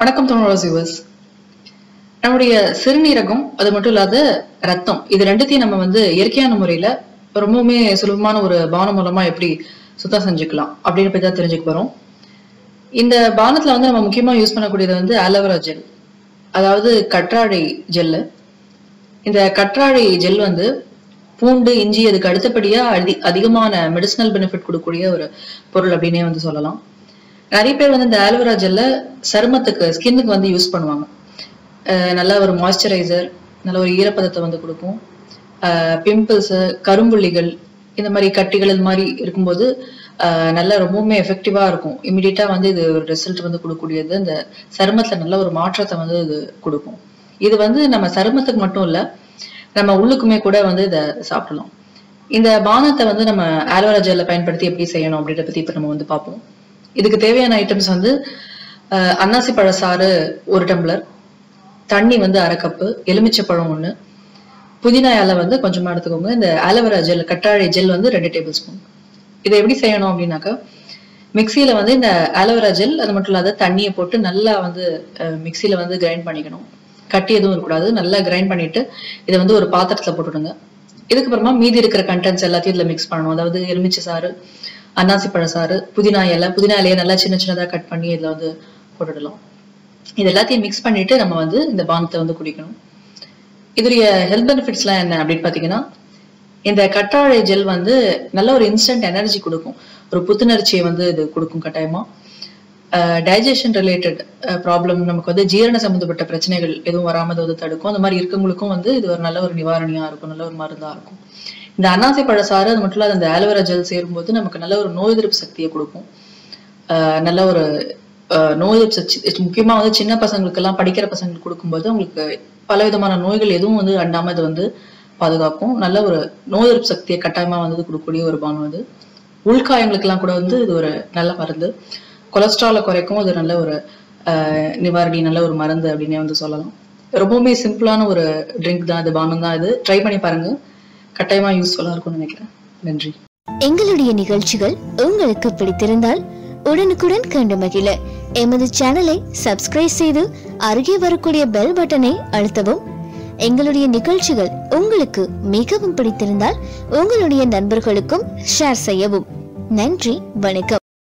வணக்கம் தமிழ் வியூவர்ஸ் நம்முடைய சிறுநீரகம் அது மட்டும் இல்லாத ரத்தம் இது ரெண்டுத்தையும் நம்ம வந்து இயற்கையான முறையில ரொம்பவுமே சுலபமான ஒரு பானம் மூலமா எப்படி சுத்தம் செஞ்சுக்கலாம் அப்படின்னு பத்தி தான் தெரிஞ்சுக்க போறோம். இந்த பானத்துல வந்து நம்ம முக்கியமா யூஸ் பண்ணக்கூடியது வந்து ஆலோவேரா ஜெல் அதாவது கற்றாழை ஜெல்லு இந்த கற்றாழை ஜெல் வந்து பூண்டு இஞ்சி அதுக்கு அடுத்தபடியா அதி அதிகமான மெடிசனல் பெனிஃபிட் கொடுக்கக்கூடிய ஒரு பொருள் அப்படின்னே வந்து சொல்லலாம். நிறைய பேர் வந்து இந்த ஆலோவேரா ஜெல்ல சருமத்துக்கு ஸ்கின்னுக்கு வந்து யூஸ் பண்ணுவாங்க. நல்ல ஒரு மாய்ஸ்சரைசர் நல்ல ஒரு ஈரப்பதத்தை வந்து கொடுக்கும். பிம்பிள்ஸு கரும்புள்ளிகள் இந்த மாதிரி கட்டிகள் இது மாதிரி இருக்கும்போது அஹ் நல்ல ரொம்பவுமே எஃபெக்டிவாக இருக்கும். இமிடியட்டாக வந்து இது ஒரு ரிசல்ட் வந்து கொடுக்கக்கூடியது. இந்த சருமத்தில் நல்ல ஒரு மாற்றத்தை வந்து இது கொடுக்கும். இது வந்து நம்ம சருமத்துக்கு மட்டும் இல்லை நம்ம உள்ளுக்குமே கூட வந்து இதை சாப்பிடலாம். இந்த பானத்தை வந்து நம்ம ஆலோவேரா ஜெல்ல பயன்படுத்தி எப்படி செய்யணும் அப்படின்றத பற்றி இப்போ நம்ம வந்து பார்ப்போம். இதுக்கு தேவையான ஐட்டம்ஸ் வந்து அன்னாசி பழசாறு ஒரு டம்ளர் தண்ணி வந்து அரை கப்பு எலுமிச்சை பழம் ஒன்று புதினா இலை வந்து கொஞ்சமாக எடுத்துக்கோங்க. இந்த ஆலோவேரா ஜெல் கற்றாழை ஜெல் வந்து ரெண்டு டேபிள் ஸ்பூன் இதை எப்படி செய்யணும் அப்படின்னாக்கா மிக்சியில் வந்து இந்த ஆலோவேரா ஜெல் அது மட்டும் இல்லாத தண்ணியை போட்டு நல்லா வந்து மிக்சியில் வந்து கிரைண்ட் பண்ணிக்கணும். கட்டி எதுவும் இருக்கக்கூடாது. நல்லா கிரைண்ட் பண்ணிட்டு இதை வந்து ஒரு பாத்திரத்தில் போட்டுடுங்க. இதுக்கப்புறமா மீதி இருக்கிற கண்டென்ட்ஸ் எல்லாத்தையும் இதில் மிக்ஸ் பண்ணணும். அதாவது எலுமிச்சை சாறு அன்னாசி பழசாறு புதினா இலை புதினா இலையை நல்லா சின்ன சின்னதாக கட் பண்ணி இதில் வந்து போட்டுடலாம். இது எல்லாத்தையும் மிக்ஸ் பண்ணிட்டு நம்ம வந்து இந்த பானத்தை வந்து குடிக்கணும். இதோடைய ஹெல்த் பெனிஃபிட்ஸ்லாம் என்ன அப்படின்னு பார்த்தீங்கன்னா இந்த கற்றாழை ஜெல் வந்து நல்ல ஒரு இன்ஸ்டன்ட் எனர்ஜி கொடுக்கும். ஒரு புத்துணர்ச்சியை வந்து இது கொடுக்கும் கட்டாயமா. டைஜஷன் ரிலேட்டட் ப்ராப்ளம் நமக்கு வந்து ஜீரண சம்மந்தப்பட்ட பிரச்சனைகள் எதுவும் வராமல் வந்து தடுக்கும். அந்த மாதிரி இருக்கவங்களுக்கும் வந்து இது ஒரு நல்ல ஒரு நிவாரணியாக இருக்கும் நல்ல ஒரு மருந்தாக இருக்கும். இந்த அன்னாசி பழ சாறு அது மட்டும் இல்லாத அந்த ஆலோவேரா ஜெல் சேரும்போது நமக்கு நல்ல ஒரு நோய் எதிர்ப்பு சக்தியை கொடுக்கும். நல்ல ஒரு நோய் எதிர்ப்பு சக்தி முக்கியமாக வந்து சின்ன பசங்களுக்கு எல்லாம் படிக்கிற பசங்களுக்கு கொடுக்கும்போது அவங்களுக்கு பல விதமான நோய்கள் எதுவும் வந்து அண்டாமல் இது வந்து பாதுகாக்கும். நல்ல ஒரு நோய் எதிர்ப்பு சக்தியை கட்டாயமாக வந்து கொடுக்கக்கூடிய ஒரு பானம் அது. உள்காயங்களுக்கெல்லாம் கூட வந்து இது ஒரு நல்ல மருந்து. கொலஸ்ட்ராலை குறைக்கும் அது நல்ல ஒரு நிவாரணி நல்ல ஒரு மருந்து அப்படின்னே வந்து சொல்லலாம். ரொம்பவுமே சிம்பிளான ஒரு ட்ரிங்க் தான் இது பானம் தான் இது. ட்ரை பண்ணி பாருங்கள் கட்டாயமா யூஸ்ஃபுல்லா இருக்கும்னு நினைக்கிறேன். நன்றி. எங்களுடைய நிகழ்ச்சிகள் உங்களுக்கு பிடித்திருந்தால் உடனுக்குடன் கண்டு மகிழ. எமது சேனலை சப்ஸ்கிரைப் செய்து அருகே வரக்கூடிய பெல் பட்டனை அழுத்தவும். எங்களுடைய நிகழ்ச்சிகள் உங்களுக்கு மிகவும் பிடித்திருந்தால் உங்களுடைய நண்பர்களுக்கும் ஷேர் செய்யவும். நன்றி வணக்கம்.